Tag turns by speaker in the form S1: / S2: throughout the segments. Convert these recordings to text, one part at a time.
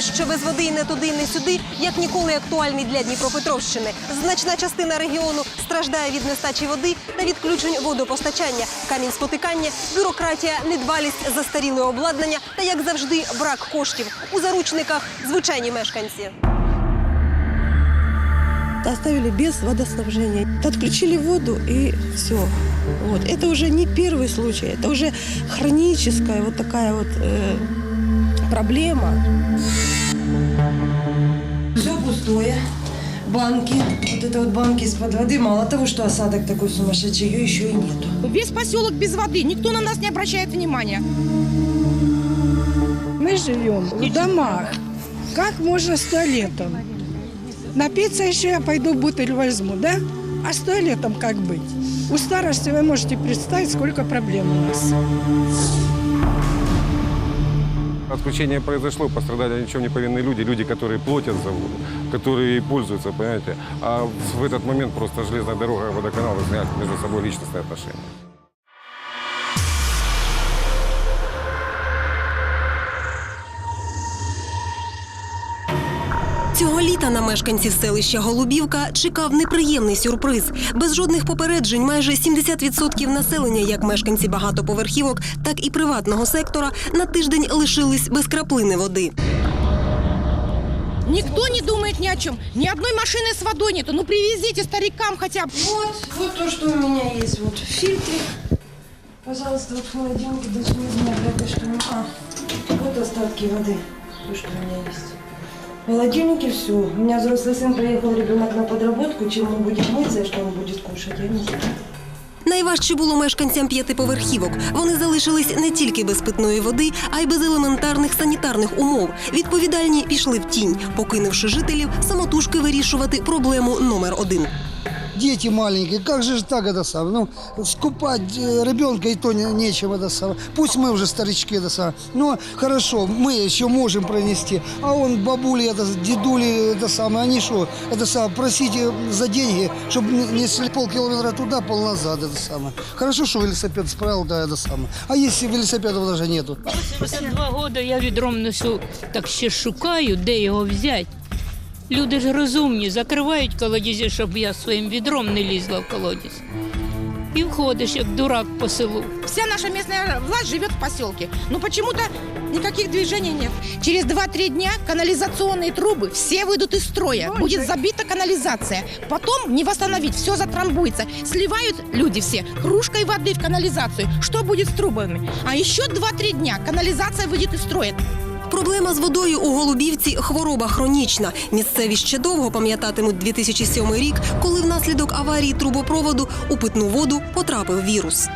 S1: вислів, що без води і не туди, і не сюди, як ніколи актуальний для Дніпропетровщини. Значна частина регіону страждає від нестачі води та відключень водопостачання, камінь спотикання, бюрократія, недбалість, застаріле обладнання та, як завжди, брак коштів. У заручниках звичайні мешканці.
S2: оставили без водоснабжения. Отключили воду и все. Вот. Это уже не первый случай, это уже хроническая вот такая вот э, проблема.
S3: Пустое. Банки. Вот это вот банки из-под воды. Мало того, что осадок такой сумасшедший, ее еще и нету.
S4: Весь поселок без воды, никто на нас не обращает внимания.
S5: Мы живем в домах. Как можно с туалетом? Напиться еще я пойду бутыль возьму, да? А с туалетом как быть? У старости вы можете представить, сколько проблем у нас.
S6: Отключение произошло, пострадали ни в чем не повинные люди, люди, которые платят за воду, которые пользуются, понимаете. А в в этот момент просто железная дорога и водоканал выясняют между собой личностные отношения.
S1: на мешканців селища Голубівка чекав неприємний сюрприз. Без жодних попереджень майже 70% населення, як мешканці багатоповерхівок, так і приватного сектора, на тиждень лишились без краплини води.
S4: Никто не думает ни о чем. Ни одной машины с водой нету. Ну привезите старикам хотя бы.
S3: Вот, вот то, что у меня есть. Вот фильтрик. Пожалуйста, вот в холодильнике даже не знаю, для что А, вот остатки воды. То, что у меня есть. В холодильнике все. У меня взрослый сын поехал, ребенок на подработку. Чем он будет мыться и что он будет кушать, я не знаю.
S1: Найважче було мешканцям п'ятиповерхівок. Вони залишились не тільки без питної води, а й без елементарних санітарних умов. Відповідальні пішли в тінь, покинувши жителів самотужки вирішувати проблему номер один.
S7: дети маленькие, как же ж так это самое? Ну, скупать э, ребенка и то не- нечем это самое. Пусть мы уже старички это самое. Но хорошо, мы еще можем пронести. А он бабули, это, дедули это самое, они что, это самое, просите за деньги, чтобы несли полкилометра туда, пол назад это самое. Хорошо, что велосипед справил, да, это самое. А если велосипедов даже нету?
S8: 82 роки я відром несу, так ще шукаю, де його взяти. Люди ж розумні, закривають колодязі, щоб я своїм відром не лізла в колодязь. І входиш, як дурак по селу.
S4: Вся наша местная власть живет в поселке. Но почему-то никаких движений нет. Через 2-3 дня канализационные трубы все выйдут из строя. Будет забита канализация. Потом не восстановить, все затрамбуется. Сливают люди все кружкой воды в канализацию. Что будет с трубами? А еще 2-3 дня канализация выйдет из строя.
S1: Проблема з водою у Голубівці хвороба хронічна. Місцеві ще довго пам'ятатимуть 2007 рік, коли внаслідок аварії трубопроводу у питну воду потрапив вірус.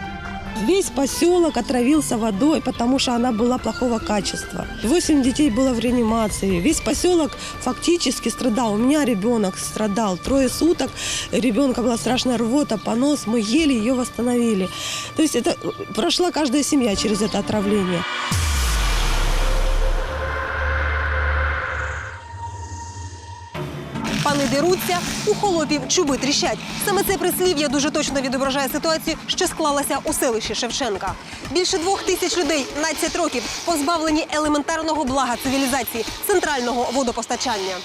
S2: Весь поселок отравился водой, потому что она была плохого качества. Восемь детей было в реанимации. Весь поселок фактически страдал. У меня ребенок страдал. Трое суток ребенка была страшная рвота, понос. Мы еле ее восстановили. То есть это э, прошла каждая семья через это отравление.
S1: Пани деруться, у холопів чуби тріщать. Саме це прислів'я дуже точно відображає ситуацію, що склалася у селищі Шевченка. Більше двох тисяч людей 12 років позбавлені елементарного блага цивілізації центрального водопостачання.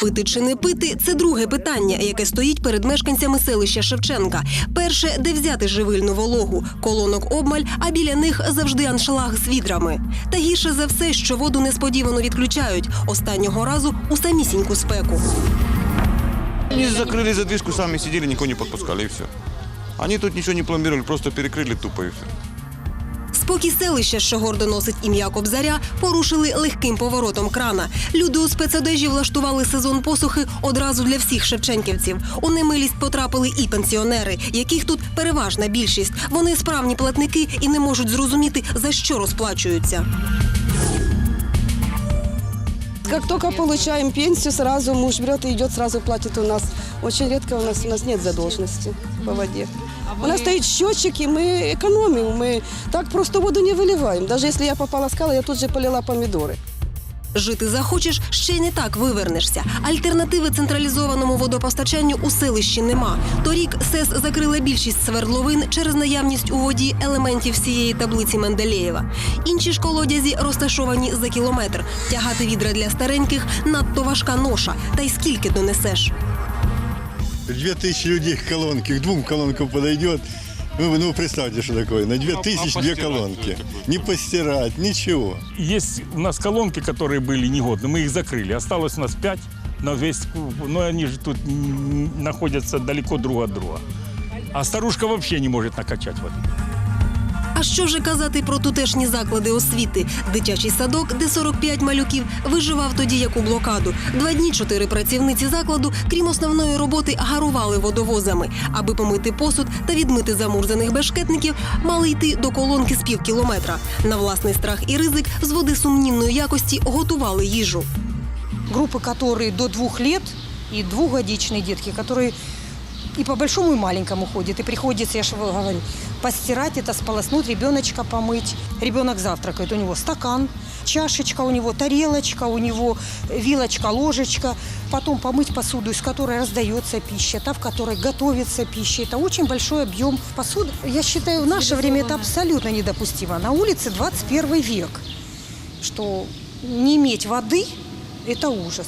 S1: Пити чи не пити це друге питання, яке стоїть перед мешканцями селища Шевченка. Перше, де взяти живильну вологу, колонок обмаль, а біля них завжди аншлаг з відрами. Та гірше за все, що воду несподівано відключають останнього разу у самісіньку спеку.
S9: Они закрыли задвижку, сами сидели, никого не подпускали, и все. Они тут ничего не пломбировали, просто перекрыли тупо и все.
S1: Спокій селища, що гордо носить ім'я Кобзаря, порушили легким поворотом крана. Люди у спецодежі влаштували сезон посухи одразу для всіх шевченківців. У немилість потрапили і пенсіонери, яких тут переважна більшість. Вони справні платники і не можуть зрозуміти, за що розплачуються.
S10: Как только получаем пенсию, сразу муж берет и идет, сразу платит у нас. Очень редко у нас у нас нет задолженности по воде. У нас стоит счетчик, и мы экономим. Мы так просто воду не выливаем. Даже если я попала скала, я тут же полила помидоры.
S1: Жити захочеш, ще й не так вивернешся. Альтернативи централізованому водопостачанню у селищі нема. Торік СЕС закрила більшість свердловин через наявність у воді елементів всієї таблиці Менделєєва. Інші ж колодязі розташовані за кілометр. Тягати відра для стареньких надто важка ноша. Та й скільки донесеш?
S11: Две тысячи людей к колонке, к двум колонкам подойдет. Ну, ну, представьте, что такое. На две тысячи две колонки. Не постирать, ничего.
S12: Есть у нас колонки, которые были негодны, мы их закрыли. Осталось у нас пять на весь, но они же тут м, находятся далеко друг от друга. А старушка вообще не может накачать воды.
S1: А що вже казати про тутешні заклади освіти? Дитячий садок, де 45 малюків, виживав тоді як у блокаду. Два дні чотири працівниці закладу, крім основної роботи, гарували водовозами. Аби помити посуд та відмити замурзаних бешкетників, мали йти до колонки з пів кілометра. На власний страх і ризик з води сумнівної якості готували їжу.
S3: Группы, которые до двух лет и двухгодичные детки, которые и по большому, и маленькому ходят. И приходится, я же говорю, постирать это, сполоснуть, ребеночка помыть. Ребенок завтракает, у него стакан, чашечка у него, тарелочка у него, вилочка, ложечка. Потом помыть посуду, из которой раздается пища, та, в которой готовится пища. Это очень большой объем посуды. Я считаю, в наше время это абсолютно недопустимо. На улице 21 век, что не иметь воды – это ужас.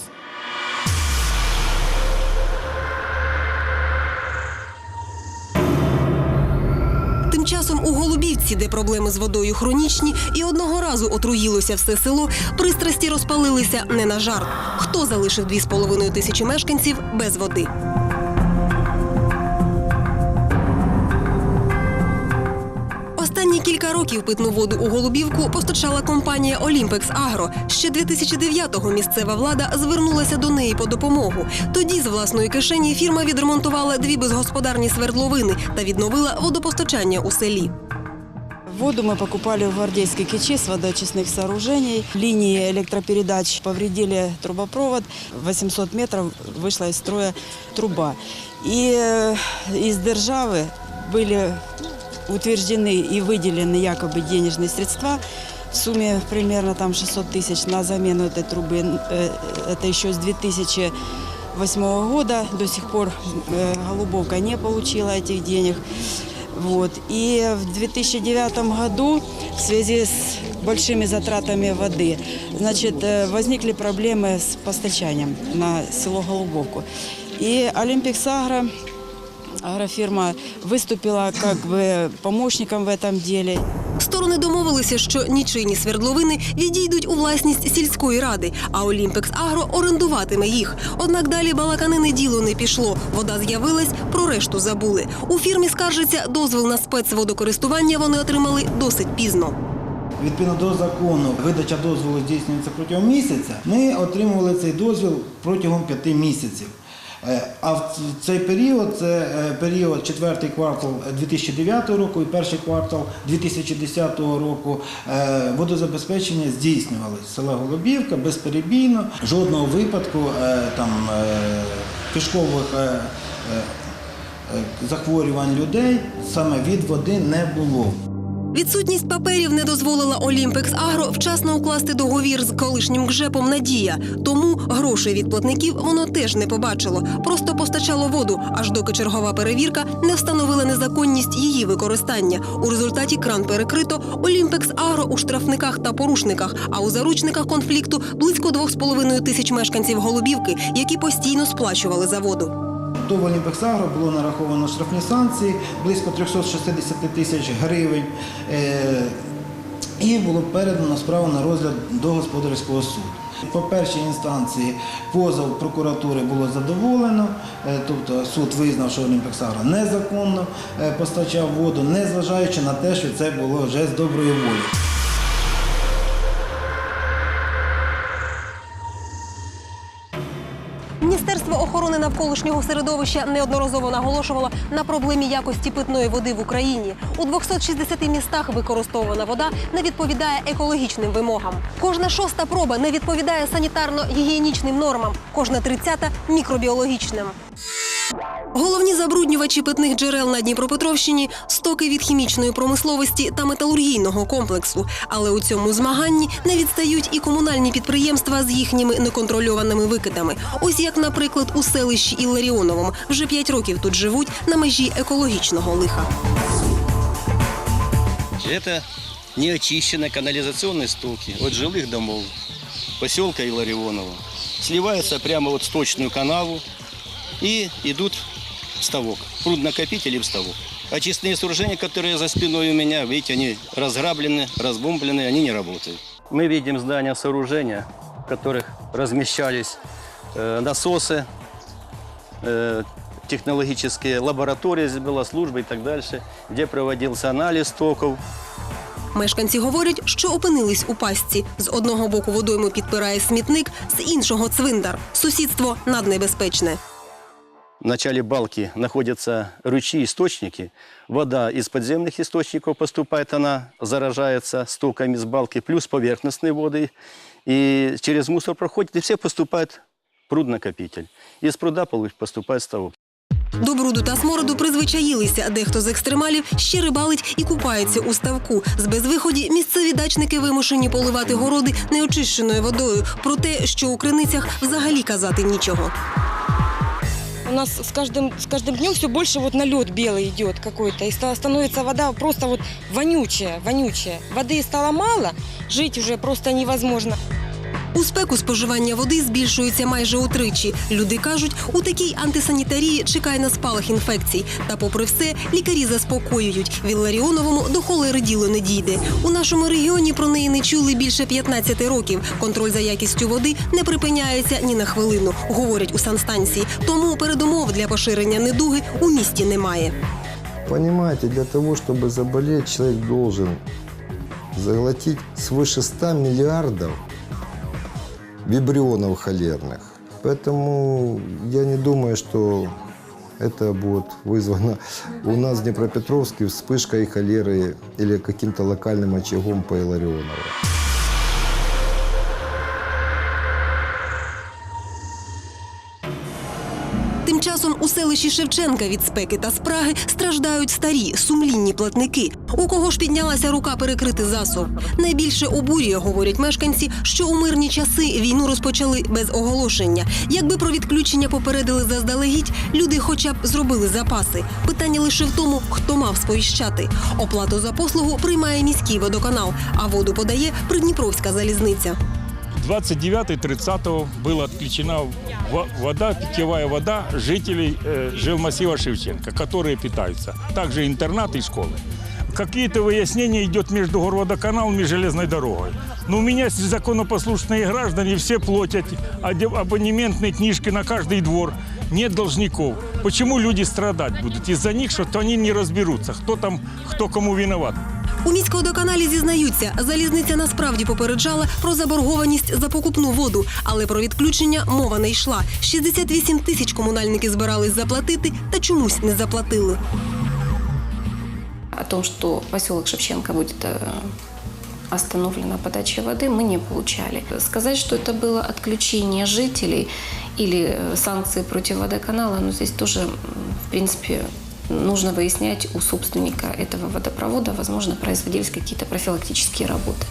S1: У Голубівці, де проблеми з водою хронічні, і одного разу отруїлося все село, пристрасті розпалилися не на жарт. Хто залишив 2,5 тисячі мешканців без води? кілька років питну воду у Голубівку постачала компанія Олімпекс Агро. Ще 2009-го місцева влада звернулася до неї по допомогу. Тоді з власної кишені фірма відремонтувала дві безгосподарні свердловини та відновила водопостачання у селі.
S10: Воду мы покупали в Гвардейской Кичи с водоочистных сооружений. Линии электропередач повредили трубопровод. 800 метров вышла из строя труба. И э, из державы были утверждены и выделены якобы денежные средства в сумме примерно там 600 тысяч на замену этой трубы. Э, Это еще с 2008 года. До сих пор э, Голубовка не получила этих денег. Вот. И в 2009 году в связи с большими затратами воды, значит, э, возникли проблемы с постачанием на село Голубовку. И Олимпикс Агро, агрофирма, выступила как бы помощником в этом деле.
S1: Сторони домовилися, що нічийні свердловини відійдуть у власність сільської ради, а Олімпекс Агро орендуватиме їх. Однак далі балаканини діло не пішло. Вода з'явилась, про решту забули. У фірмі скаржиться, дозвіл на спецводокористування вони отримали досить пізно.
S13: Відповідно до закону, видача дозволу здійснюється протягом місяця. Ми отримували цей дозвіл протягом п'яти місяців. Е, А в цей період це е, період четвертий квартал 2009 року і перший квартал 2010 року е, водозабезпечення здійснювалося. Села Голубівка безперебійно, жодного випадку е, там е, кишкових е, е, е, захворювань людей саме від води не було.
S1: Відсутність паперів не дозволила Олімпекс Агро вчасно укласти договір з колишнім ГЖЕПом Надія. Тому грошей від платників воно теж не побачило. Просто постачало воду, аж доки чергова перевірка не встановила незаконність її використання. У результаті кран перекрито. Олімпекс Агро у штрафниках та порушниках, а у заручниках конфлікту близько 2,5 тисяч мешканців Голубівки, які постійно сплачували за воду.
S13: В Олімпексагро було нараховано штрафні санкції близько 360 тисяч гривень. Е, І було передано справу на розгляд до господарського суду. По першій інстанції позов прокуратури було задоволено, е, тобто суд визнав, що Олімпексагро незаконно е, постачав воду, незважаючи на те, що це було вже з доброї волі.
S1: Навколишнього середовища неодноразово наголошувало на проблемі якості питної води в Україні. У 260 містах використовувана вода не відповідає екологічним вимогам. Кожна шоста проба не відповідає санітарно-гігієнічним нормам, кожна тридцята мікробіологічним. Головні забруднювачі питних джерел на Дніпропетровщині стоки від хімічної промисловості та металургійного комплексу. Але у цьому змаганні не відстають і комунальні підприємства з їхніми неконтрольованими викидами. Ось як, наприклад, у селищі Ілларіоновому вже п'ять років тут живуть на межі екологічного лиха.
S14: Это неочищенные канализационные стоки от жилых домов поселка Иларионова. Сливаются прямо вот в сточную канаву и идут в ставок, пруднокопитель и в ставок. Очистные сооружения, которые за спиной у меня, видите, они разграблены, разбомблены, они не работают. Мы видим здания сооружения, в которых размещались э, насосы, э, технологические лаборатории, здесь была служба и так дальше, где проводился анализ стоков,
S1: Мешканці говорять, що опинились у пастці. З одного боку водойму підпирає смітник, з іншого цвинтар. Сусідство наднебезпечне.
S14: В начале балки находятся ручьи, источники. Вода из подземных источников поступает, она заражается стоками с балки, плюс поверхностные воды. И через мусор проходит, и все поступает в пруднокопитель. Из пруда полу- поступает в ставок.
S1: До бруду та смороду призвичаїлися. Дехто з екстремалів ще рибалить і купається у ставку. З безвиході місцеві дачники вимушені поливати городи неочищеною водою. Про те, що у криницях взагалі казати нічого.
S15: У нас с каждым, с каждым днем все больше вот налет белый идет какой-то. И ста- становится вода просто вот вонючая, вонючая. Воды стало мало, жить уже просто невозможно.
S1: У спеку споживання води збільшується майже утричі. Люди кажуть, у такій антисанітарії чекає на спалах інфекцій. Та, попри все, лікарі заспокоюють. В Ілларіоновому до холери діло не дійде. У нашому регіоні про неї не чули більше 15 років. Контроль за якістю води не припиняється ні на хвилину, говорять у санстанції. Тому передумов для поширення недуги у місті немає.
S16: Понимаете, для того, чтобы заболеть, человек должен заглотить свыше 100 миллиардов вибрионов холерных. Поэтому я не думаю, что это будет вызвано у нас в Днепропетровске вспышкой холеры или каким-то локальным очагом по Иларионову.
S1: Тим часом у селищі Шевченка від спеки та спраги страждають старі сумлінні платники. У кого ж піднялася рука перекрити засув? Найбільше обурює, говорять мешканці, що у мирні часи війну розпочали без оголошення. Якби про відключення попередили заздалегідь, люди хоча б зробили запаси. Питання лише в тому, хто мав сповіщати. Оплату за послугу приймає міський водоканал, а воду подає Придніпровська залізниця.
S12: 29-30 была отключена во- вода, питьевая вода жителей э, жилмассива Шевченко, которые питаются. Также интернаты и школы. Какие-то выяснения идет между горводоканалом и железной дорогой. Но у меня законопослушные граждане все платят аде- абонементные книжки на каждый двор. Нет должников. Почему люди страдать будут? Из-за них, что они не разберутся, кто там, кто кому виноват.
S1: У міськводоканалі зізнаються, залізниця насправді попереджала про заборгованість за покупну воду, але про відключення мова не йшла. 68 тисяч комунальники збирались заплатити та чомусь не заплатили.
S17: О том, что поселок Шевченко будет э, остановлена подача воды, мы не получали. Сказать, что это было отключение жителей или э, санкции против водоканала, ну, здесь тоже, в принципе, нужно выяснять у собственника этого водопровода, возможно, производились какие-то профилактические работы.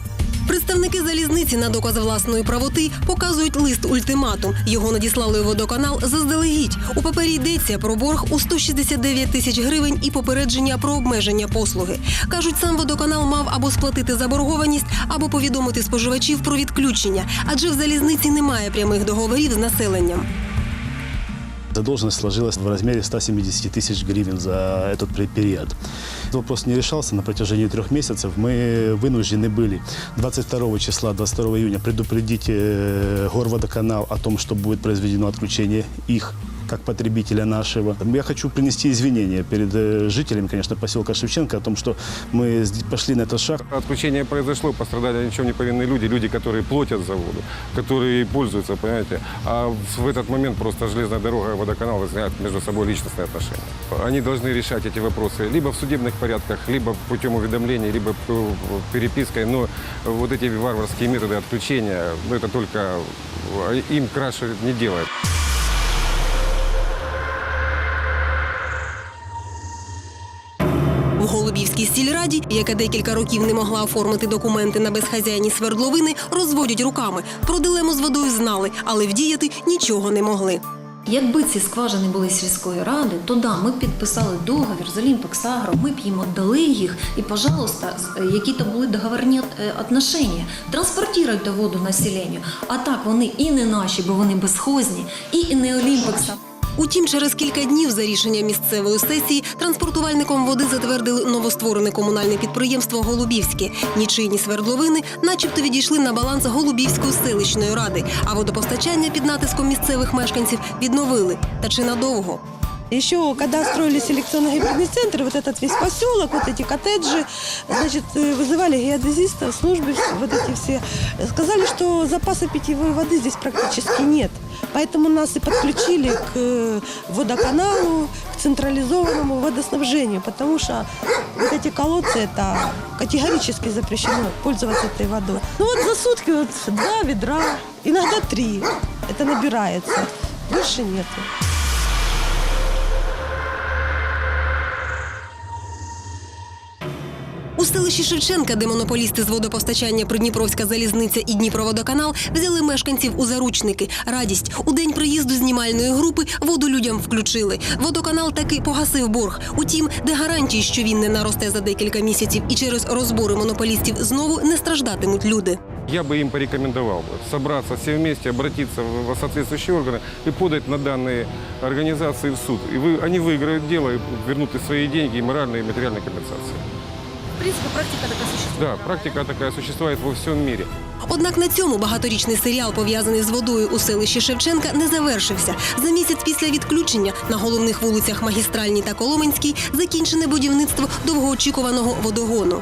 S1: Представники залізниці на доказ власної правоти показують лист ультиматум. Його надіслали у водоканал заздалегідь. У папері йдеться про борг у 169 тисяч гривень і попередження про обмеження послуги. кажуть, сам водоканал мав або сплатити заборгованість, або повідомити споживачів про відключення, адже в залізниці немає прямих договорів з населенням.
S18: Задолженность сложилась в размере 170 тысяч гривен за этот пре- период. Вопрос не решался на протяжении трех месяцев. Мы вынуждены были 22 числа, 22 июня предупредить э, Горводоканал о том, что будет произведено отключение их как потребителя нашего. Я хочу принести извинения перед э, жителями, конечно, поселка Шевченко о том, что мы пошли на этот шаг.
S6: Отключение произошло, пострадали ни в чем не повинные люди, люди, которые платят за воду, которые пользуются, понимаете. А в этот момент просто железная дорога и водоканал выясняют между собой личностные отношения. Они должны решать эти вопросы либо в судебных порядках, либо путем уведомлений, либо э, перепиской. Но вот эти варварские методы отключения, ну, это только э, им краше не делает.
S1: Раді, яка декілька років не могла оформити документи на безхазяйні свердловини, розводять руками. Про дилему з водою знали, але вдіяти нічого не могли.
S17: Якби ці скважини були сільської ради, то да, ми б підписали договір з Олімпексагро, ми б їм віддали їх, і, пожалуйста, е, які то були договорні е, отношення. Транспортуйте воду населенню. А так вони і не наші, бо вони безхозні, і не Олімпекса.
S1: Утім, через кілька днів за рішенням місцевої сесії транспортувальником води затвердили новостворене комунальне підприємство Голубівське. Нічийні свердловини, начебто, відійшли на баланс Голубівської селищної ради, а водопостачання під натиском місцевих мешканців відновили. Та чи надовго?
S2: Еще когда строили селекционно-гибридный центр, вот этот весь поселок, вот эти коттеджи, значит, э, вызывали геодезистов, службы, вот эти все. Сказали, что запаса питьевой воды здесь практически нет. Поэтому нас и подключили к э, водоканалу, к централизованному водоснабжению, потому что вот эти колодцы, это категорически запрещено пользоваться этой водой. Ну вот за сутки вот два ведра, иногда три, это набирается, больше нету.
S1: селищі Шевченка, де монополісти з водопостачання Придніпровська залізниця і Дніпроводоканал взяли мешканців у заручники. Радість у день приїзду знімальної групи воду людям включили. Водоканал таки погасив борг. Утім, де гарантії, що він не наросте за декілька місяців і через розбори монополістів знову не страждатимуть люди.
S6: Я бы им порекомендовал бы собраться все вместе, обратиться в в соответствующие органы и подать на данные организации в суд. И вы, они выиграют дело и вернут и свои деньги, и моральные, и материальные компенсации.
S1: В принципі, практика така существує.
S6: Да, практика такая существует во всем мире.
S1: Однак на цьому багаторічний серіал, пов'язаний з водою у селищі Шевченка, не завершився. За місяць після відключення на головних вулицях Магістральній та Коломенській закінчене будівництво довгоочікуваного водогону.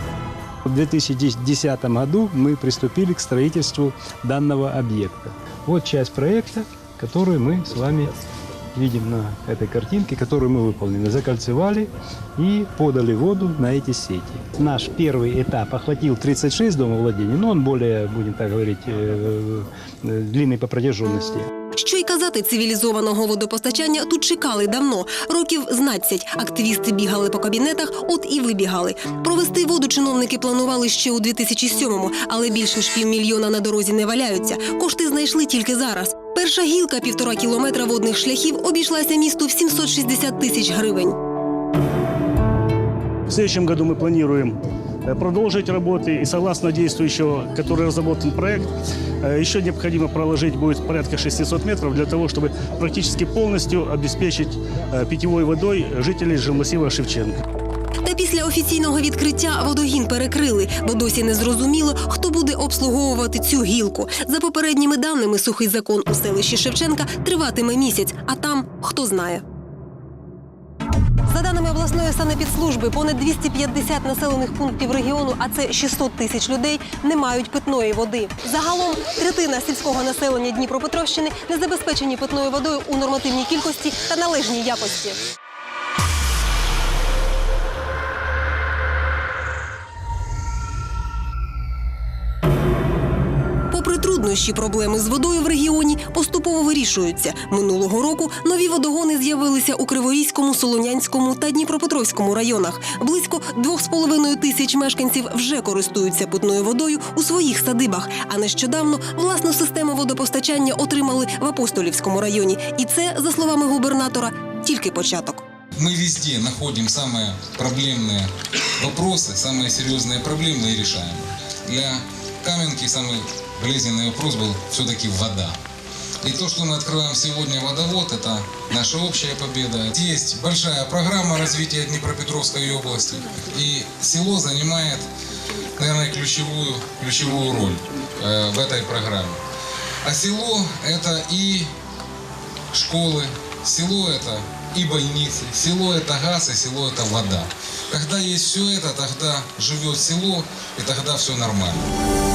S19: В 2010 году мы приступили к строительству данного объекта. Вот часть проекта, который мы с вами видим на этой картинке, которую мы выполнили. Закольцевали и подали воду на эти сети. Наш первый этап охватил 36 домовладений, но он более, будем так говорить, э, э, длинный по протяженности.
S1: Що й казати, цивілізованого водопостачання тут чекали давно. Років знадцять. Активісти бігали по кабінетах, от і вибігали. Провести воду чиновники планували ще у 2007-му, але більше ж півмільйона на дорозі не валяються. Кошти знайшли тільки зараз. Перша гілка півтора кілометра водних шляхів обійшлася місту в 760 тисяч гривень.
S18: В следующем году мы планируем э, продолжить работы и согласно действующего, который разработан проект, э, еще необходимо проложить будет порядка 600 метров для того, чтобы практически полностью обеспечить э, питьевой водой жителей жилмассива Шевченко.
S1: Та після офіційного відкриття водогін перекрили, бо досі не зрозуміло, хто буде обслуговувати цю гілку. За попередніми даними, сухий закон у селищі Шевченка триватиме місяць, а там хто знає. За даними обласної санепідслужби, понад 250 населених пунктів регіону, а це 600 тисяч людей, не мають питної води. Загалом третина сільського населення Дніпропетровщини не забезпечені питною водою у нормативній кількості та належній якості. Попри труднощі, проблеми з водою в регіоні поступово вирішуються. Минулого року нові водогони з'явилися у Криворізькому, Солонянському та Дніпропетровському районах. Близько 2,5 тисяч мешканців вже користуються питною водою у своїх садибах. А нещодавно власну систему водопостачання отримали в Апостолівському районі. І це, за словами губернатора, тільки початок.
S20: Мы везде находим самые проблемные вопросы, самые серьезные проблемы и решаем. Для Каменки самый болезненный вопрос был все-таки вода. И то, что мы открываем сегодня водовод, это наша общая победа. Есть большая программа развития Днепропетровской области. И село занимает, наверное, ключевую, ключевую роль э, в этой программе. А село это и школы, село это и больницы, село это газ, и село это вода. Когда есть все это, тогда живет село, и тогда все нормально.